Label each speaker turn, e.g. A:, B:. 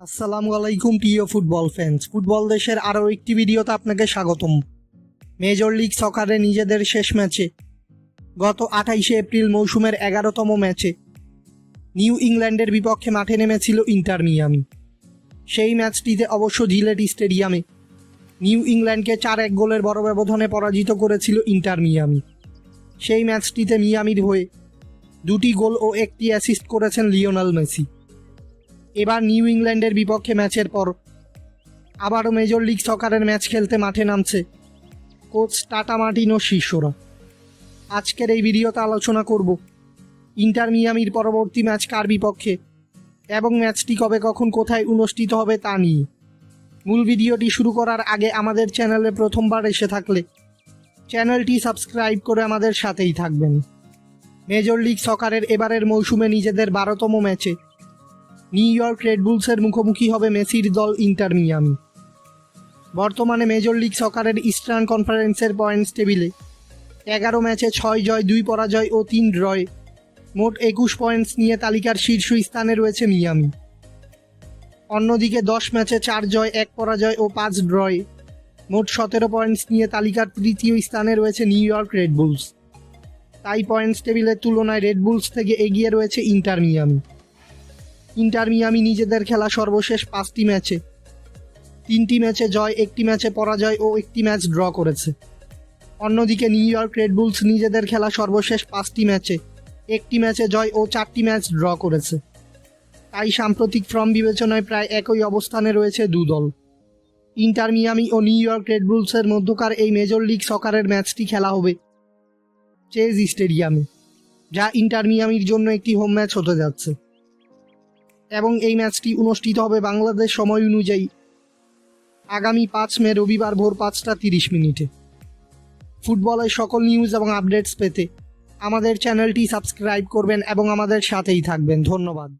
A: আসসালামু আলাইকুম, প্রিয় ফুটবল ফ্যান্স ফুটবল দেশের আরও একটি ভিডিওতে আপনাকে স্বাগতম। মেজর লিগ সকারে নিজেদের শেষ ম্যাচে, গত আঠাইশে এপ্রিল মৌসুমের এগারোতম ম্যাচে, নিউ ইংল্যান্ডের বিপক্ষে মাঠে নেমেছিল ইন্টার মিয়ামি। সেই ম্যাচটিতে অবশ্য জিলেট স্টেডিয়ামে, নিউ ইংল্যান্ডকে চার এক গোলের বড় ব্যবধানে পরাজিত করেছিল ইন্টার মিয়ামি। সেই ম্যাচটিতে মিয়ামির হয়ে দুটি গোল ও একটি অ্যাসিস্ট করেছেন লিওনাল মেসি। এবার নিউ ইংল্যান্ডের বিপক্ষে ম্যাচের পর আবারও মেজর লিগ সকারের ম্যাচ খেলতে মাঠে নামছে কোচ টাটা মার্টিন ও শিষ্যরা। আজকের এই ভিডিওতে আলোচনা করব ইন্টার মিয়ামির পরবর্তী ম্যাচ কার বিপক্ষে এবং ম্যাচটি কবে কখন কোথায় অনুষ্ঠিত হবে তা নিয়ে। মূল ভিডিওটি শুরু করার আগে আমাদের চ্যানেলে প্রথমবার এসে থাকলে চ্যানেলটি সাবস্ক্রাইব করে আমাদের সাথেই থাকবেন। মেজর লিগ সকারের এবারের মৌসুমে নিজেদের বারোতম ম্যাচে নিউ ইয়র্ক রেড বুলসের মুখোমুখি হবে মেসির দল ইন্টার মিয়ামি। বর্তমানে মেজর লিগ সকারের ইস্টার্ন কনফারেন্সের পয়েন্টস টেবিলে এগারো ম্যাচে ছয় জয়, দুই পরাজয় ও তিন ড্রয়ে। মোট একুশ পয়েন্টস নিয়ে তালিকার শীর্ষ স্থানে রয়েছে মিয়ামি। অন্যদিকে দশ ম্যাচে চার জয়, এক পরাজয় ও পাঁচ ড্রয়ে। মোট সতেরো পয়েন্টস নিয়ে তালিকার তৃতীয় স্থানে রয়েছে নিউ ইয়র্ক রেডবুলস তাই পয়েন্টস টেবিলের তুলনায় রেডবুলস থেকে এগিয়ে রয়েছে ইন্টার মিয়ামি। ইন্টার মিয়ামি নিজেদের খেলা সর্বশেষ পাঁচটি ম্যাচে। তিনটি ম্যাচে জয়, একটি ম্যাচে পরাজয় ও একটি ম্যাচ ড্র করেছে। অন্যদিকে নিউ ইয়র্ক রেডবুলস নিজেদের খেলা সর্বশেষ পাঁচটি ম্যাচে, একটি ম্যাচে জয় ও চারটি ম্যাচ ড্র করেছে। তাই সাম্প্রতিক ফর্ম বিবেচনায় প্রায় একই অবস্থানে রয়েছে দু দল। ইন্টার মিয়ামি ও নিউ ইয়র্ক রেড বুলসের মধ্যকার এই মেজর লিগ সকারের ম্যাচটি খেলা হবে চেজ স্টেডিয়ামে, যা ইন্টার মিয়ামির জন্য একটি হোম ম্যাচ হতে যাচ্ছে। এবং এই ম্যাচটি অনুষ্ঠিত হবে বাংলাদেশ সময় অনুযায়ী আগামী পাঁচ মে রবিবার ভোর পাঁচটা তিরিশ মিনিটে। ফুটবলের সকল নিউজ এবং আপডেটস পেতে আমাদের চ্যানেলটি সাবস্ক্রাইব করবেন এবং আমাদের সাথেই থাকবেন। ধন্যবাদ।